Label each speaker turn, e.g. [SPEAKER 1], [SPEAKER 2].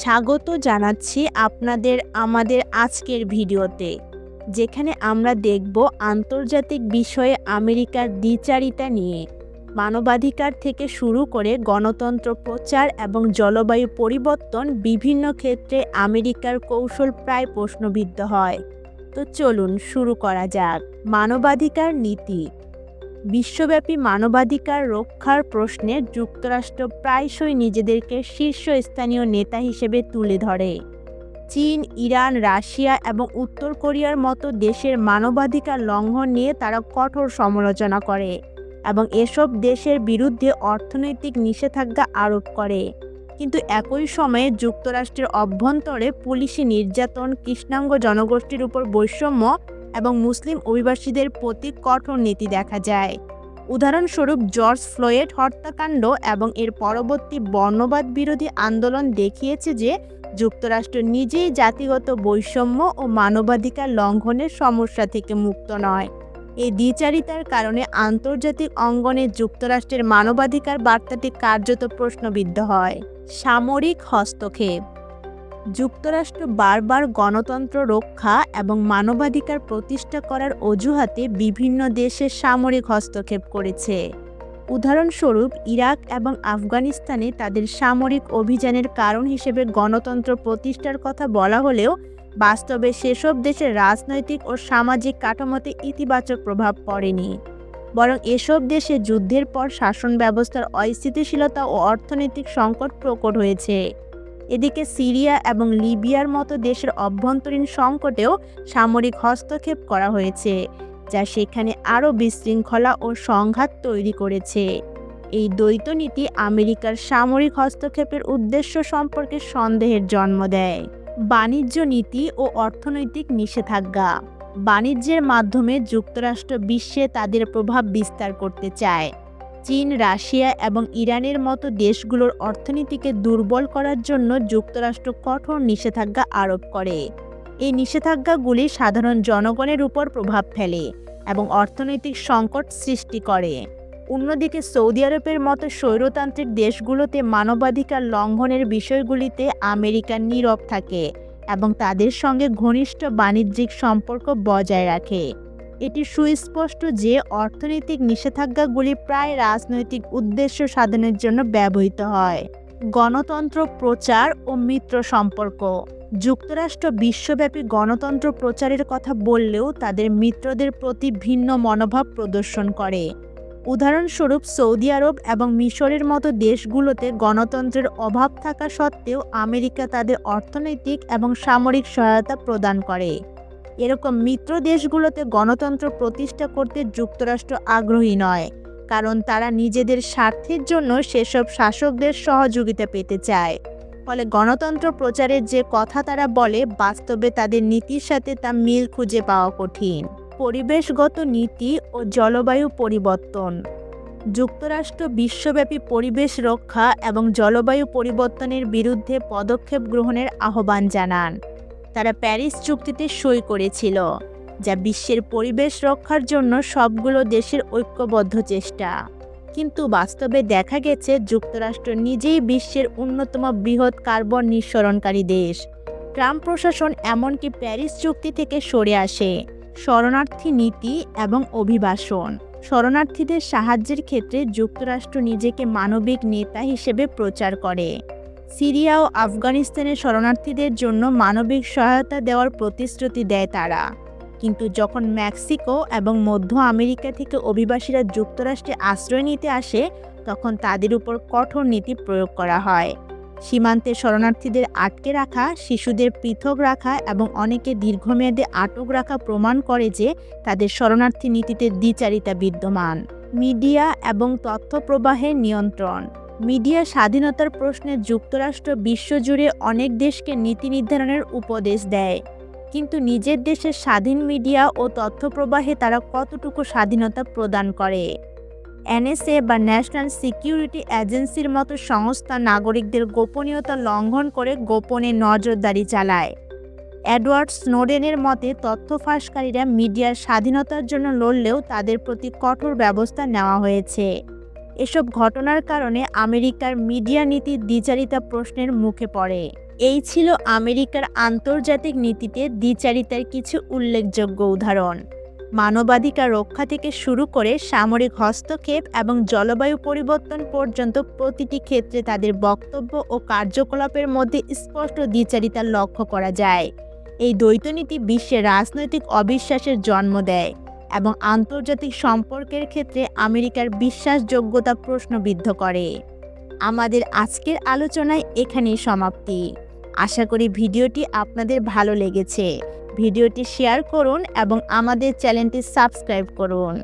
[SPEAKER 1] স্বাগত জানাচ্ছি আপনাদের আমাদের আজকের ভিডিওতে, যেখানে আমরা দেখব আন্তর্জাতিক বিষয়ে আমেরিকার দ্বিচারিতা নিয়ে, মানবাধিকার থেকে শুরু করে গণতন্ত্র প্রচার এবং জলবায়ু পরিবর্তন বিভিন্ন ক্ষেত্রে আমেরিকার কৌশল প্রায় প্রশ্নবিদ্ধ হয়। তো চলুন শুরু করা যাক। মানবাধিকার নীতি বিশ্বব্যাপী মানবাধিকার রক্ষার প্রশ্নে যুক্তরাষ্ট্র প্রায়শই নিজেদেরকে শীর্ষস্থানীয় নেতা হিসেবে তুলে ধরে। চীন, ইরান, রাশিয়া এবং উত্তর কোরিয়ার মতো দেশের মানবাধিকার লঙ্ঘন নিয়ে তারা কঠোর সমালোচনা করে এবং এসব দেশের বিরুদ্ধে অর্থনৈতিক নিষেধাজ্ঞা আরোপ করে। কিন্তু একই সময়ে যুক্তরাষ্ট্রের অভ্যন্তরে পুলিশি নির্যাতন, কৃষ্ণাঙ্গ জনগোষ্ঠীর উপর বৈষম্য এবং মুসলিম অভিবাসীদের প্রতি কঠোর নীতি দেখা যায়। উদাহরণস্বরূপ, জর্জ ফ্লয়েড হত্যাকাণ্ড এবং এর পরবর্তী বর্ণবাদ বিরোধী আন্দোলন দেখিয়েছে যে যুক্তরাষ্ট্র নিজেই জাতিগত বৈষম্য ও মানবাধিকার লঙ্ঘনের সমস্যা থেকে মুক্ত নয়। এই দ্বিচারিতার কারণে আন্তর্জাতিক অঙ্গনে যুক্তরাষ্ট্রের মানবাধিকার বার্তাটি কার্যত প্রশ্নবিদ্ধ হয়। সামরিক হস্তক্ষেপ যুক্তরাষ্ট্র বারবার গণতন্ত্র রক্ষা এবং মানবাধিকার প্রতিষ্ঠা করার অজুহাতে বিভিন্ন দেশে সামরিক হস্তক্ষেপ করেছে। উদাহরণস্বরূপ, ইরাক এবং আফগানিস্তানে তাদের সামরিক অভিযানের কারণ হিসেবে গণতন্ত্র প্রতিষ্ঠার কথা বলা হলেও, বাস্তবে সেসব দেশের রাজনৈতিক ও সামাজিক কাঠামোতে ইতিবাচক প্রভাব পড়েনি। বরং এসব দেশে যুদ্ধের পর শাসন ব্যবস্থার অস্থিতিশীলতা ও অর্থনৈতিক সংকট প্রকট হয়েছে। এদিকে সিরিয়া এবং লিবিয়ার মতো দেশের অভ্যন্তরীণ সংকটেও সামরিক হস্তক্ষেপ করা হয়েছে, যা সেখানে আরও বিশৃঙ্খলা ও সংঘাত তৈরি করেছে। এই দ্বৈত নীতি আমেরিকার সামরিক হস্তক্ষেপের উদ্দেশ্য সম্পর্কে সন্দেহের জন্ম দেয়। বাণিজ্য নীতি ও অর্থনৈতিক নিষেধাজ্ঞা বাণিজ্যের মাধ্যমে যুক্তরাষ্ট্র বিশ্বে তাদের প্রভাব বিস্তার করতে চায়। চীন, রাশিয়া এবং ইরানের মতো দেশগুলোর অর্থনীতিকে দুর্বল করার জন্য যুক্তরাষ্ট্র কঠোর নিষেধাজ্ঞা আরোপ করে। এই নিষেধাজ্ঞাগুলি সাধারণ জনগণের উপর প্রভাব ফেলে এবং অর্থনৈতিক সংকট সৃষ্টি করে। অন্যদিকে সৌদি আরবের মতো স্বৈরতান্ত্রিক দেশগুলোতে মানবাধিকার লঙ্ঘনের বিষয়গুলিতে আমেরিকা নীরব থাকে এবং তাদের সঙ্গে ঘনিষ্ঠ বাণিজ্যিক সম্পর্ক বজায় রাখে। এটি সুস্পষ্ট যে অর্থনৈতিক নিষেধাজ্ঞাগুলি প্রায় রাজনৈতিক উদ্দেশ্য সাধনের জন্য ব্যবহৃত হয়। গণতন্ত্র প্রচার ও মিত্র সম্পর্ক। যুক্তরাষ্ট্র বিশ্বব্যাপী গণতন্ত্র প্রচারের কথা বললেও তাদের মিত্রদের প্রতি ভিন্ন মনোভাব প্রদর্শন করে। উদাহরণস্বরূপ সৌদি আরব এবং মিশরের মতো দেশগুলোতে গণতন্ত্রের অভাব থাকা সত্ত্বেও আমেরিকা তাদের অর্থনৈতিক এবং সামরিক সহায়তা প্রদান করে। এরকম মিত্র দেশগুলোতে গণতন্ত্র প্রতিষ্ঠা করতে যুক্তরাষ্ট্র আগ্রহী নয়, কারণ তারা নিজেদের স্বার্থের জন্য সেসব শাসকদের সহযোগিতা পেতে চায়। ফলে গণতন্ত্র প্রচারের যে কথা তারা বলে, বাস্তবে তাদের নীতির সাথে তা মিল খুঁজে পাওয়া কঠিন। পরিবেশগত নীতি ও জলবায়ু পরিবর্তন। যুক্তরাষ্ট্র বিশ্বব্যাপী পরিবেশ রক্ষা এবং জলবায়ু পরিবর্তনের বিরুদ্ধে পদক্ষেপ গ্রহণের আহ্বান জানান। তারা প্যারিস চুক্তিতে সই করেছিল, যা বিশ্বের পরিবেশ রক্ষার জন্য সবগুলো দেশের ঐক্যবদ্ধ চেষ্টা। কিন্তু বাস্তবে দেখা গেছে, যুক্তরাষ্ট্র নিজেই বিশ্বের অন্যতম বৃহৎ কার্বন নিঃসরণকারী দেশ। ট্রাম্প প্রশাসন এমনকি প্যারিস চুক্তি থেকে সরে আসে। শরণার্থী নীতি এবং অভিবাসন। শরণার্থীদের সাহায্যের ক্ষেত্রে যুক্তরাষ্ট্র নিজেকে মানবিক নেতা হিসেবে প্রচার করে। সিরিয়া ও আফগানিস্তানের শরণার্থীদের জন্য মানবিক সহায়তা দেওয়ার প্রতিশ্রুতি দেয় তারা। কিন্তু যখন মেক্সিকো এবং মধ্য আমেরিকা থেকে অভিবাসীরা যুক্তরাষ্ট্রে আশ্রয় নিতে আসে, তখন তাদের উপর কঠোর নীতি প্রয়োগ করা হয়। সীমান্তে শরণার্থীদের আটকে রাখা, শিশুদের পৃথক রাখা এবং অনেকে দীর্ঘমেয়াদে আটক রাখা প্রমাণ করে যে তাদের শরণার্থী নীতিতে দ্বিচারিতা বিদ্যমান। মিডিয়া এবং তথ্য প্রবাহের নিয়ন্ত্রণ। মিডিয়া স্বাধীনতার প্রশ্নে যুক্তরাষ্ট্র বিশ্বজুড়ে অনেক দেশকে নীতি নির্ধারণের উপদেশ দেয়। কিন্তু নিজের দেশের স্বাধীন মিডিয়া ও তথ্য প্রবাহে তারা কতটুকু স্বাধীনতা প্রদান করে? এনএসএ বা ন্যাশনাল সিকিউরিটি এজেন্সির মতো সংস্থা নাগরিকদের গোপনীয়তা লঙ্ঘন করে গোপনে নজরদারি চালায়। এডওয়ার্ড স্নোডেনের মতে, তথ্য ফাঁসকারীরা মিডিয়ার স্বাধীনতার জন্য লড়লেও তাদের প্রতি কঠোর ব্যবস্থা নেওয়া হয়েছে। এসব ঘটনার কারণে আমেরিকার মিডিয়া নীতি দ্বিচারিতা প্রশ্নের মুখে পড়ে। এই ছিল আমেরিকার আন্তর্জাতিক নীতিতে দ্বিচারিতার কিছু উল্লেখযোগ্য উদাহরণ। মানবাধিকার রক্ষা থেকে শুরু করে সামরিক হস্তক্ষেপ এবং জলবায়ু পরিবর্তন পর্যন্ত প্রতিটি ক্ষেত্রে তাদের বক্তব্য ও কার্যকলাপের মধ্যে স্পষ্ট দ্বিচারিতা লক্ষ্য করা যায়। এই দ্বৈতনীতি বিশ্বে রাজনৈতিক অবিশ্বাসের জন্ম দেয়। এবং আন্তর্জাতিক সম্পর্কের ক্ষেত্রে আমেরিকার বিশ্বাসযোগ্যতা প্রশ্নবিদ্ধ করে। আমাদের আজকের আলোচনায় এখানেই সমাপ্তি। আশা করি ভিডিওটি আপনাদের ভালো লেগেছে। ভিডিওটি শেয়ার করুন এবং আমাদের চ্যানেলটি সাবস্ক্রাইব করুন।